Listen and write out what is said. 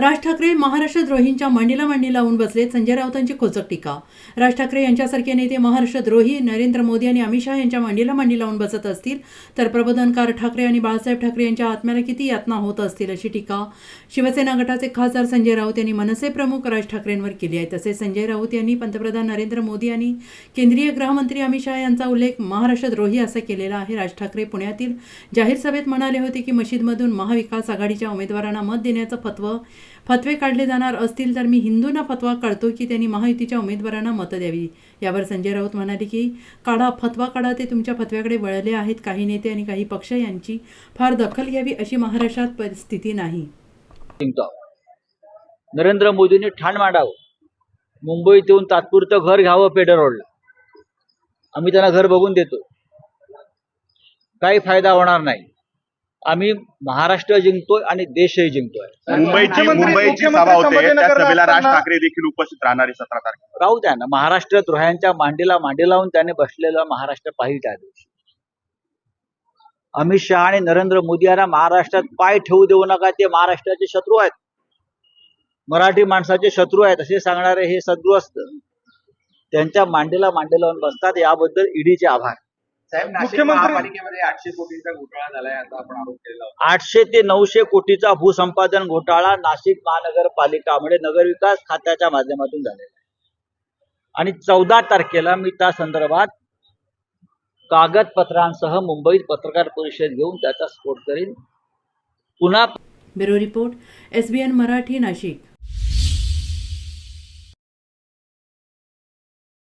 राज ठाकरे महाराष्ट्रद्रोहींच्या मांडीला मांडी लावून बसलेत संजय राऊतांची खोचक टीका. राज ठाकरे यांच्यासारखे नेते महाराष्ट्रद्रोही नरेंद्र मोदी आणि अमित शहा यांच्या मांडीला मांडी लावून बसत असतील तर प्रबोधनकार ठाकरे आणि बाळासाहेब ठाकरे यांच्या आत्म्याला किती यातना होत असतील अशी टीका. शिवसेना गटाचे खासदार संजय राऊत यांनी मनसे प्रमुख राज ठाकरेंवर केली आहे. तसेच संजय राऊत यांनी पंतप्रधान नरेंद्र मोदी आणि केंद्रीय गृहमंत्री अमित शहा यांचा उल्लेख महाराष्ट्रद्रोही असा केलेला आहे. राज ठाकरे पुण्यातील जाहीर सभेत म्हणाले होते की मशीदमधून महाविकास आघाडीच्या उमेदवारांना मत देण्याचं फत्व फतवे काढले जाणार असतील तर मी हिंदूंना फतवा काढतो की त्यांनी महायुतीच्या उमेदवारांना मतं द्यावी. यावर संजय राऊत म्हणाले की काढा फतवा काढा ते तुमच्या फतव्याकडे वळले आहेत. काही नेते आणि काही पक्ष यांची फार दखल घ्यावी अशी महाराष्ट्रात परिस्थिती नाही. नरेंद्र मोदींनी ठाण मांडावं. मुंबईत येऊन तात्पुरतं घर घ्यावं पेडर रोडला. आम्ही त्यांना घर बघून देतो काही फायदा होणार नाही. आम्ही महाराष्ट्र जिंकतोय आणि देशही जिंकतोय. मुंबईची मुंबईची सभा होते. त्या सभेला राज ठाकरे देखील उपस्थित राहणार आहे सतरा तारखेला राहू द्या ना. महाराष्ट्र द्रोह्यांच्या मांडीला मांडी लावून त्याने बसलेला महाराष्ट्र पाहिजे त्या दिवशी. अमित शहा आणि नरेंद्र मोदी यांना महाराष्ट्रात पाय ठेवू देऊ नका. ते महाराष्ट्राचे शत्रू आहेत. मराठी माणसाचे शत्रू आहेत असे सांगणारे हे सद्गृह असतं त्यांच्या मांडीला मांडी लावून बसतात. याबद्दल ईडीचे आभार. साहेब नाशिक मुख्यमंत्री- महापालिकेमध्ये आठशे कोटींचा घोटाळा झालाय असा आपण आरोप केलेला होता. आठशे ते नऊशे कोटीचा भूसंपादन घोटाळा नाशिक महानगरपालिका म्हणजे नगरविकास खात्याच्या माध्यमातून झालेला आहे. आणि चौदा तारखेला मी त्या संदर्भात कागदपत्रांसह मुंबईत पत्रकार परिषद घेऊन त्याचा स्फोट करीन. पुन्हा bureau report S B N Marathi Nashik.